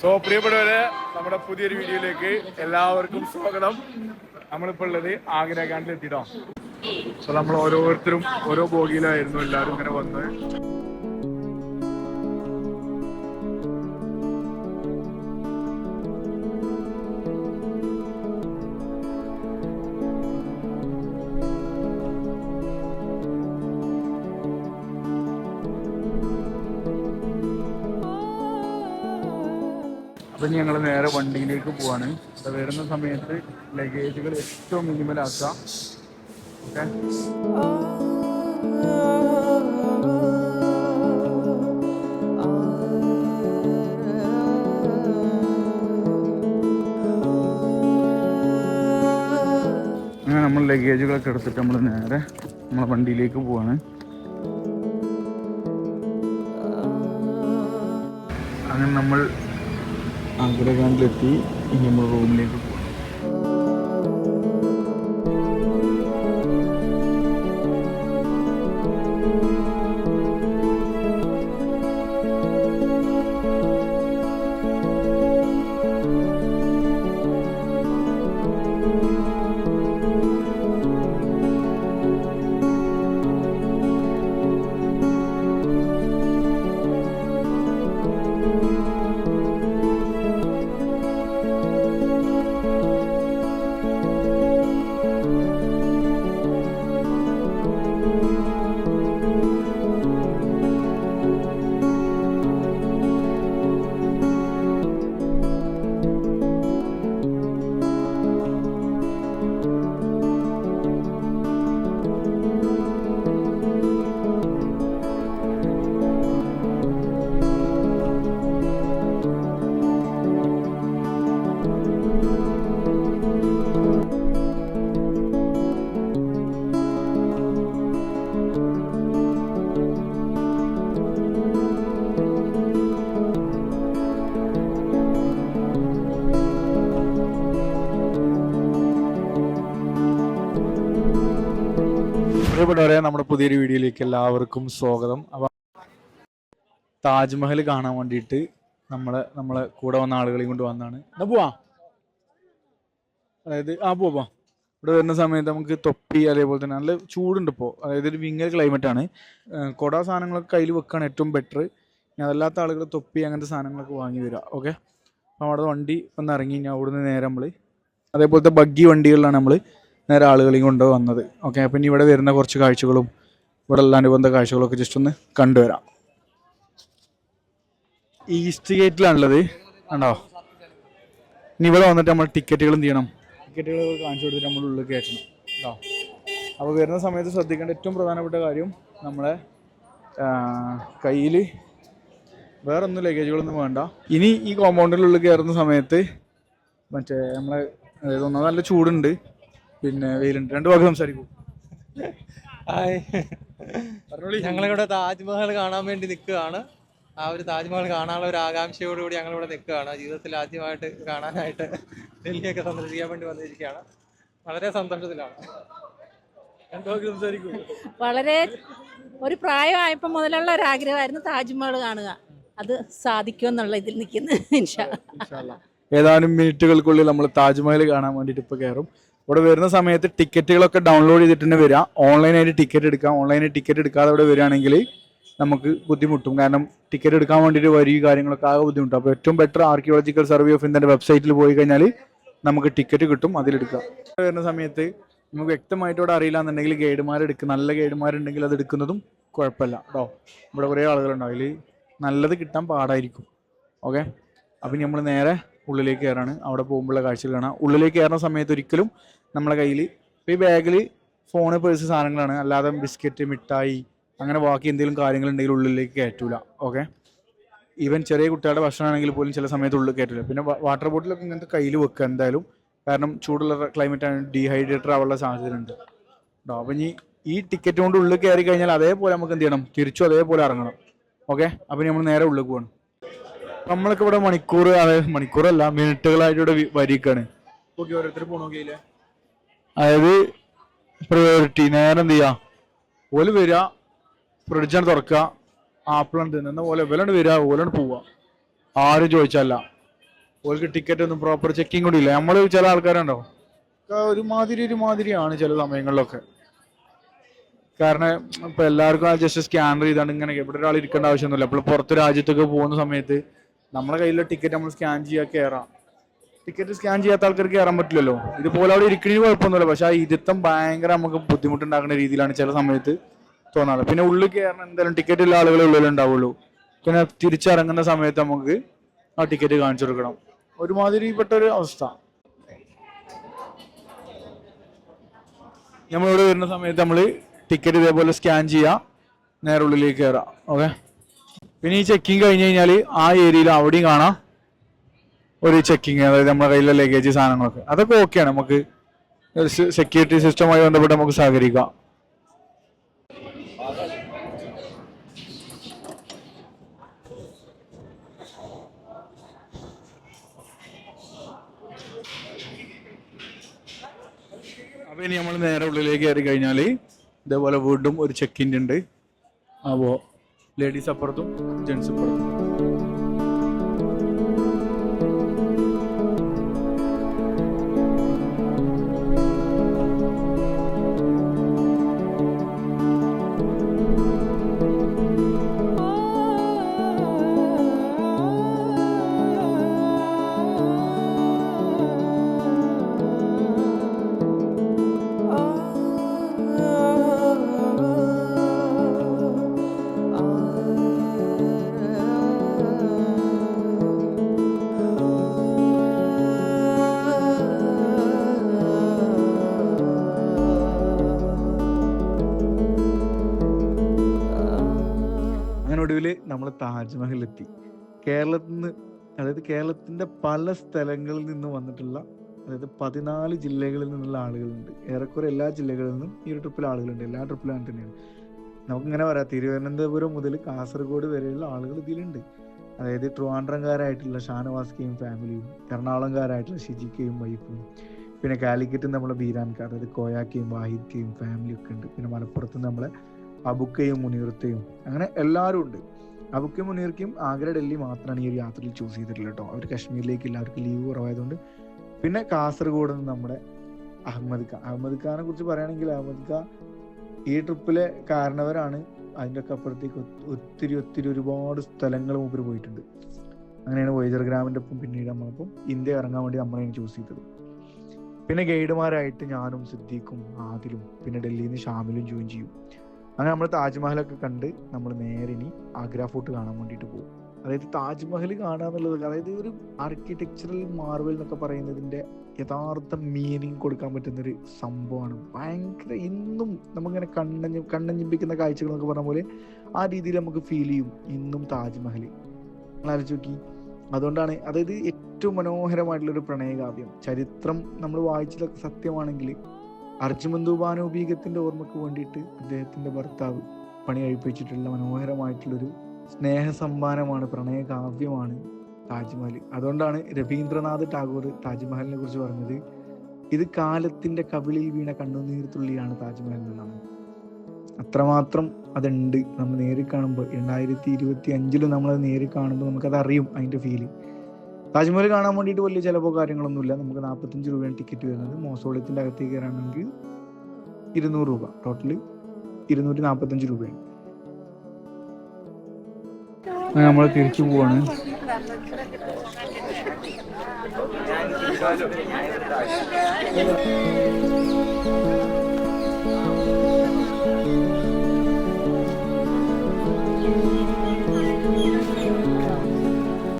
So പ്രിയപ്പെട്ടവരെ നമ്മുടെ പുതിയൊരു വീഡിയോയിലേക്ക് എല്ലാവർക്കും സ്വാഗതം. നമ്മളിപ്പോ ഉള്ളത് ആഗ്ര കാണ്ടിൽ എത്തിട്ടോ സോ നമ്മൾ ഓരോരുത്തരും ഓരോ ബോഗിയിലായിരുന്നു എല്ലാവരും ഇങ്ങനെ വന്ന്. അപ്പൊ ഞങ്ങൾ നേരെ വണ്ടിയിലേക്ക് പോവാണ്. അപ്പം വരുന്ന സമയത്ത് ലഗേജുകൾ ഏറ്റവും മിനിമൽ ആക്കാം ഓക്കെ അങ്ങനെ നമ്മൾ ലഗേജുകളൊക്കെ എടുത്തിട്ട് നമ്മൾ നേരെ നമ്മളെ വണ്ടിയിലേക്ക് പോവാണ്. അങ്ങനെ നമ്മൾ ആഗ്രഹാണ്ടിലെത്തി ഇനി നമ്മൾ റൂമിലേക്ക് പോകാം പ്രിയപ്പെട്ടവരെ നമ്മുടെ പുതിയൊരു വീഡിയോയിലേക്ക് എല്ലാവർക്കും സ്വാഗതം. അപ്പൊ താജ്മഹൽ കാണാൻ വേണ്ടിയിട്ട് നമ്മളെ നമ്മളെ കൂടെ വന്ന ആളുകളെയും കൊണ്ട് വന്നാണ് എന്നാ പോവാ? അതായത് ആ പോവാ ഇവിടെ വരുന്ന സമയത്ത് നമുക്ക് തൊപ്പി അതേപോലെ തന്നെ നല്ല ചൂടുണ്ട് ഇപ്പോൾ അതായത് ഒരു വിങ്ങൽ ക്ലൈമറ്റ് ആണ്. കുട സാധനങ്ങളൊക്കെ കയ്യിൽ വെക്കാണ് ഏറ്റവും ബെറ്റർ ഇനി അതല്ലാത്ത ആളുകൾ തൊപ്പി അങ്ങനത്തെ സാധനങ്ങളൊക്കെ വാങ്ങി വരിക ഓക്കെ അപ്പം അവിടെ വണ്ടി ഒന്ന് ഇറങ്ങി ഞാൻ അവിടുന്ന് നേരെ നമ്മൾ അതേപോലത്തെ ബഗ്ഗി വണ്ടികളിലാണ് നമ്മൾ നേരെ ആളുകളെയും കൊണ്ട് വന്നത്. ഓക്കെ അപ്പം ഇനി ഇവിടെ വരുന്ന കുറച്ച് കാഴ്ചകളും ഇവിടെ ഉള്ള അനുബന്ധ കാഴ്ചകളൊക്കെ ജസ്റ്റ് ഒന്ന് കണ്ടുവരാം. ഈസ്റ്റ് ഗേറ്റിലാണുള്ളത് ഉണ്ടോ ഇനി ഇവിടെ വന്നിട്ട് നമ്മൾ ടിക്കറ്റുകൾ എന്ത് ചെയ്യണം? ടിക്കറ്റുകൾ കാണിച്ചു കൊടുത്തിട്ട് നമ്മൾ ഉള്ളിൽ കയറ്റണം. കേട്ടോ അപ്പോൾ വരുന്ന സമയത്ത് ശ്രദ്ധിക്കേണ്ട ഏറ്റവും പ്രധാനപ്പെട്ട കാര്യം നമ്മളെ കയ്യിൽ വേറെ ഒന്നും ലഗേജുകളൊന്നും വേണ്ട. ഇനി ഈ കോമ്പൗണ്ടിനുള്ളിൽ കയറുന്ന സമയത്ത് മറ്റേ നമ്മളെ അതായത് ഒന്നാമത് നല്ല ചൂടുണ്ട്. പിന്നെ വെയിലുണ്ട്. രണ്ട് വാക്ക് സംസാരിക്കൂ. ഞങ്ങളിവിടെ താജ്മഹൽ കാണാൻ വേണ്ടി നിൽക്കുകയാണ്. ആ ഒരു താജ്മഹൽ കാണാനുള്ള ഒരു ആകാംക്ഷയോടുകൂടി ഞങ്ങളിവിടെ നിൽക്കുകയാണ്. ജീവിതത്തിൽ ആദ്യമായിട്ട് കാണാനായിട്ട് ഡൽഹിയൊക്കെ സന്ദർശിക്കാൻ വേണ്ടി വന്നിരിക്കുകയാണ്. വളരെ സന്തോഷത്തിലാണ്. രണ്ട് വാക്ക് സംസാരിക്കും. വളരെ ഒരു പ്രായമായപ്പോൾ മുതലുള്ള ഒരു ആഗ്രഹമായിരുന്നു താജ്മഹൽ കാണുക. അത് സാധിക്കുമെന്നുള്ള ഇതിൽ നിൽക്കുന്നു ഇൻഷാ ഏതാനും മിനിറ്റുകൾക്കുള്ളിൽ നമ്മൾ താജ്മഹൽ കാണാൻ വേണ്ടിയിട്ട് ഇപ്പോൾ കയറും. ഇവിടെ വരുന്ന സമയത്ത് ടിക്കറ്റുകളൊക്കെ ഡൗൺലോഡ് ചെയ്തിട്ട് തന്നെ വരിക ഓൺലൈനായിട്ട് ടിക്കറ്റ് എടുക്കാം. ഓൺലൈനായിട്ട് ടിക്കറ്റ് എടുക്കാതെ ഇവിടെ വരികയാണെങ്കിൽ നമുക്ക് ബുദ്ധിമുട്ടും. കാരണം ടിക്കറ്റ് എടുക്കാൻ വേണ്ടിയിട്ട് വരി കാര്യങ്ങളൊക്കെ ആകെ ബുദ്ധിമുട്ടും. അപ്പോൾ ഏറ്റവും ബെറ്റർ ആർക്കിയോളജിക്കൽ സർവേ ഓഫ് ഇന്ത്യന്റെ വെബ്സൈറ്റിൽ പോയി കഴിഞ്ഞാൽ നമുക്ക് ടിക്കറ്റ് കിട്ടും. അതിലെടുക്കാം വരുന്ന സമയത്ത് നമുക്ക് വ്യക്തമായിട്ട് ഇവിടെ അറിയില്ല എന്നുണ്ടെങ്കിൽ ഗൈഡുമാർ എടുക്കും. നല്ല ഗൈഡുമാരുണ്ടെങ്കിൽ അത് എടുക്കുന്നതും കുഴപ്പമില്ല കേട്ടോ ഇവിടെ കുറേ ആളുകളുണ്ടാവും. അതിൽ നല്ലത് കിട്ടാൻ പാടായിരിക്കും. ഓക്കെ? അപ്പം നമ്മൾ നേരെ ഉള്ളിലേക്ക് കയറാണ്. അവിടെ പോകുമ്പോഴുള്ള കാഴ്ചകൾ കാണാം ഉള്ളിലേക്ക് കയറുന്ന സമയത്ത് ഒരിക്കലും നമ്മളെ കയ്യിൽ ഈ ബാഗിൽ ഫോണ് പേഴ്സ് സാധനങ്ങളാണ്. അല്ലാതെ ബിസ്ക്കറ്റ് മിഠായി അങ്ങനെ ബാക്കി എന്തെങ്കിലും കാര്യങ്ങളുണ്ടെങ്കിൽ ഉള്ളിലേക്ക് കയറ്റൂല. ഓക്കെ ഈവൻ ചെറിയ കുട്ടികളുടെ ഭക്ഷണമാണെങ്കിൽ പോലും ചില സമയത്ത് ഉള്ളിൽ കയറ്റില്ല പിന്നെ വാട്ടർ ബോട്ടിലൊക്കെ ഇങ്ങനത്തെ കയ്യിൽ വെക്കുക എന്തായാലും. കാരണം ചൂടുള്ള ക്ലൈമറ്റ് ആണ്. ഡീഹൈഡ്രേറ്റർ ആവാനുള്ള സാധ്യതയുണ്ട്. കേട്ടോ അപ്പം ഇനി ഈ ടിക്കറ്റ് കൊണ്ട് ഉള്ളിൽ കയറി കഴിഞ്ഞാൽ അതേപോലെ നമുക്ക് എന്ത് ചെയ്യണം? തിരിച്ചു അതേപോലെ ഇറങ്ങണം. ഓക്കെ അപ്പം നമ്മൾ നേരെ ഉള്ളിൽ പോകണം. നമ്മളൊക്കെ ഇവിടെ മണിക്കൂർ അതായത് മണിക്കൂറല്ല മിനിറ്റുകളായിട്ട് ഇവിടെ വരിക്കാണ്. ഓക്കെ ഓരോരുത്തർ പോണോക്കിയില്ലേ അതായത് പ്രയോറിറ്റി നേരെ എന്ത് ചെയ്യാ? ഓൽ വരിക ഫ്രിഡ്ജാണ് തുറക്കുക. ആപ്പിളാണ് തിന്നുന്ന ഓല ഇവലാണ് വരിക ഓലാണ് പോവുക. ആരും ചോദിച്ചല്ല ഓൽക്ക് ടിക്കറ്റ് ഒന്നും പ്രോപ്പർ ചെക്കിംഗ് കൂടി ഇല്ല. നമ്മൾ ചില ആൾക്കാരുണ്ടോ? ഒരുമാതിരി ഒരുമാതിരിയാണ് ചില സമയങ്ങളിലൊക്കെ. കാരണം ഇപ്പൊ എല്ലാവർക്കും ജസ്റ്റ് സ്കാനർ ചെയ്താണ് ഇങ്ങനെ. എവിടെ ഒരാൾ ഇരിക്കേണ്ട ആവശ്യമൊന്നുമില്ല. അപ്പോൾ പുറത്ത് രാജ്യത്തൊക്കെ പോകുന്ന സമയത്ത് നമ്മളെ കയ്യിലെ ടിക്കറ്റ് നമ്മൾ സ്കാൻ ചെയ്യാൻ കയറാം. ടിക്കറ്റ് സ്കാൻ ചെയ്യാത്ത ആൾക്കാർക്ക് കയറാൻ പറ്റില്ലല്ലോ. ഇതുപോലെ അവിടെ ഇരിക്കണതിന് കുഴപ്പമൊന്നുമില്ല. പക്ഷെ ആ ഇരുത്തം ഭയങ്കര നമുക്ക് ബുദ്ധിമുട്ടുണ്ടാക്കുന്ന രീതിയിലാണ് ചില സമയത്ത് തോന്നാറ്. പിന്നെ ഉള്ളിൽ കയറണം എന്തായാലും ടിക്കറ്റ് ഉള്ള ആളുകളെ ഉള്ളിൽ ഉണ്ടാവുള്ളൂ. പിന്നെ തിരിച്ചിറങ്ങുന്ന സമയത്ത് നമുക്ക് ആ ടിക്കറ്റ് കാണിച്ചു കൊടുക്കണം. ഒരുമാതിരിപ്പെട്ട ഒരു അവസ്ഥ. നമ്മളിവിടെ വരുന്ന സമയത്ത് നമ്മൾ ടിക്കറ്റ് ഇതേപോലെ സ്കാൻ ചെയ്യാം. നേരെ ഉള്ളിലേക്ക് കയറാം. ഓക്കെ? പിന്നെ ഈ ചെക്കിങ് കഴിഞ്ഞ് കഴിഞ്ഞാൽ ആ ഏരിയയിൽ അവിടെയും കാണാം. ഒരു ചെക്കിങ് അതായത് നമ്മുടെ കയ്യിലെ ലഗേജ് സാധനങ്ങളൊക്കെ. അതൊക്കെ ഓക്കെയാണ് നമുക്ക് സെക്യൂരിറ്റി സിസ്റ്റവുമായി ബന്ധപ്പെട്ട് നമുക്ക് സഹകരിക്കാം. അപ്പൊ ഇനി നമ്മൾ നേരെ ഉള്ളിലേക്ക് കയറി കഴിഞ്ഞാൽ ഇതേപോലെ വീണ്ടും ഒരു ചെക്കിന്റെ ഉണ്ട്. അപ്പോൾ ലേഡീസ് അപ്പുറത്തും ജെൻസ് അപ്പുറത്തും ഒടുവിൽ നമ്മൾ താജ്മഹൽ എത്തി കേരളത്തിൽ നിന്ന് അതായത് കേരളത്തിന്റെ പല സ്ഥലങ്ങളിൽ നിന്ന് വന്നിട്ടുള്ള അതായത് പതിനാല് ജില്ലകളിൽ നിന്നുള്ള ആളുകളുണ്ട്. ഏറെക്കുറെ എല്ലാ ജില്ലകളിൽ നിന്നും ഈ ഒരു ട്രിപ്പിൽ ആളുകളുണ്ട്. എല്ലാ ട്രിപ്പിലും അങ്ങനെ തന്നെയാണ്. നമുക്കിങ്ങനെ പറയാം തിരുവനന്തപുരം മുതൽ കാസർഗോഡ് വരെയുള്ള ആളുകൾ ഇതിലുണ്ട്. അതായത് ട്രിവാൻഡ്രംകാരായിട്ടുള്ള ഷാനവാസ്കയും ഫാമിലിയും എറണാകുളംകാരായിട്ടുള്ള ഷിജിക്കയും വൈഫും പിന്നെ കാലിക്കറ്റ് നമ്മളെ ബീരാൻകാർ അതായത് കോയാക്കയും വാഹിദ്ക്കയും ഫാമിലിയും ഒക്കെ ഉണ്ട്. പിന്നെ മലപ്പുറത്ത് നമ്മളെ അബുക്കയും മുനീർത്തയും. അങ്ങനെ എല്ലാവരും ഉണ്ട്. അബുക്കയും മുനീർക്കയും ആഗ്ര ഡൽഹി മാത്രമാണ് ഈ ഒരു യാത്രയിൽ ചൂസ് ചെയ്തിട്ടുള്ളത് കേട്ടോ അവർ കാശ്മീരിലേക്കില്ല അവർക്ക് ലീവ് കുറവായതുകൊണ്ട്. പിന്നെ കാസർഗോഡ് നിന്ന് നമ്മുടെ അഹമ്മദ് ഖാൻ. അഹമ്മദ് ഖാനെ കുറിച്ച് പറയുകയാണെങ്കിൽ അഹമ്മദ് ഖാൻ ഈ ട്രിപ്പിലെ കാരണവരാണ്. അതിന്റെ ഒക്കെ അപ്പുറത്തേക്ക് ഒത്തിരി ഒത്തിരി ഒരുപാട് സ്ഥലങ്ങൾ മൂപ്പര് പോയിട്ടുണ്ട്. അങ്ങനെയാണ് വൈജർ ഗ്രാമിന്റെ ഒപ്പം പിന്നീട് നമ്മളിപ്പം ഇന്ത്യ ഇറങ്ങാൻ വേണ്ടി നമ്മളെയാണ് ചൂസ് ചെയ്തത്. പിന്നെ ഗൈഡുമാരായിട്ട് ഞാനും സിദ്ദീഖും ആദിലും പിന്നെ ഡൽഹിയിൽ നിന്ന് ഷാമിലും ജോയിൻ ചെയ്യും. അങ്ങനെ നമ്മൾ താജ്മഹലൊക്കെ കണ്ട് നമ്മൾ നേരെ ഇനി ആഗ്ര ഫോർട്ട് കാണാൻ വേണ്ടിയിട്ട് പോകും. അതായത് താജ്മഹൽ കാണുക എന്നുള്ളത് അതായത് ഒരു ആർക്കിടെക്ചറൽ മാർവൽ എന്നൊക്കെ പറയുന്നതിന്റെ യഥാർത്ഥ മീനിങ് കൊടുക്കാൻ പറ്റുന്ന ഒരു സംഭവമാണ്. ഭയങ്കര ഇന്നും നമുക്കിങ്ങനെ കണ്ണഞ്ഞ് കണ്ണഞ്ഞിപ്പിക്കുന്ന കാഴ്ചകൾ എന്നൊക്കെ പറഞ്ഞ പോലെ ആ രീതിയിൽ നമുക്ക് ഫീൽ ചെയ്യും ഇന്നും താജ്മഹൽ ആലോചിച്ച് നോക്കി. അതുകൊണ്ടാണ് അതായത് ഏറ്റവും മനോഹരമായിട്ടുള്ള ഒരു പ്രണയകാവ്യം. ചരിത്രം നമ്മൾ വായിച്ചതൊക്കെ സത്യമാണെങ്കിൽ അർജുമന്ദുബാനോപീകത്തിന്റെ ഓർമ്മക്ക് വേണ്ടിയിട്ട് അദ്ദേഹത്തിന്റെ ഭർത്താവ് പണി കഴിപ്പിച്ചിട്ടുള്ള മനോഹരമായിട്ടുള്ളൊരു സ്നേഹ സമ്മാനമാണ് പ്രണയകാവ്യമാണ് താജ്മഹൽ അതുകൊണ്ടാണ് രവീന്ദ്രനാഥ് ടാഗോർ താജ്മഹലിനെ കുറിച്ച് പറഞ്ഞത്. ഇത് കാലത്തിന്റെ കവിളിൽ വീണ കണ്ണുനീർത്തുള്ളിയാണ് താജ്മഹൽ എന്നാണ്. അത്രമാത്രം അതുണ്ട്. നമ്മൾ നേരിൽ കാണുമ്പോൾ രണ്ടായിരത്തി ഇരുപത്തി അഞ്ചിൽ നമ്മളത് നേരിൽ കാണുമ്പോൾ നമുക്കത് അറിയും അതിന്റെ ഫീൽ താജ്മഹൽ കാണാൻ വേണ്ടിയിട്ട് വലിയ ചിലവോ കാര്യങ്ങളൊന്നുമില്ല നമുക്ക് നാൽപ്പത്തഞ്ച് രൂപയാണ് ടിക്കറ്റ് വരുന്നത്. മോസോളിയത്തിന്റെ അകത്തേക്ക് കയറാണെങ്കിൽ ഇരുന്നൂറ് രൂപ. ടോട്ടൽ ഇരുന്നൂറ്റി നാൽപ്പത്തഞ്ച് രൂപയാണ് നമ്മൾ തിരിച്ചു പോവാണ്.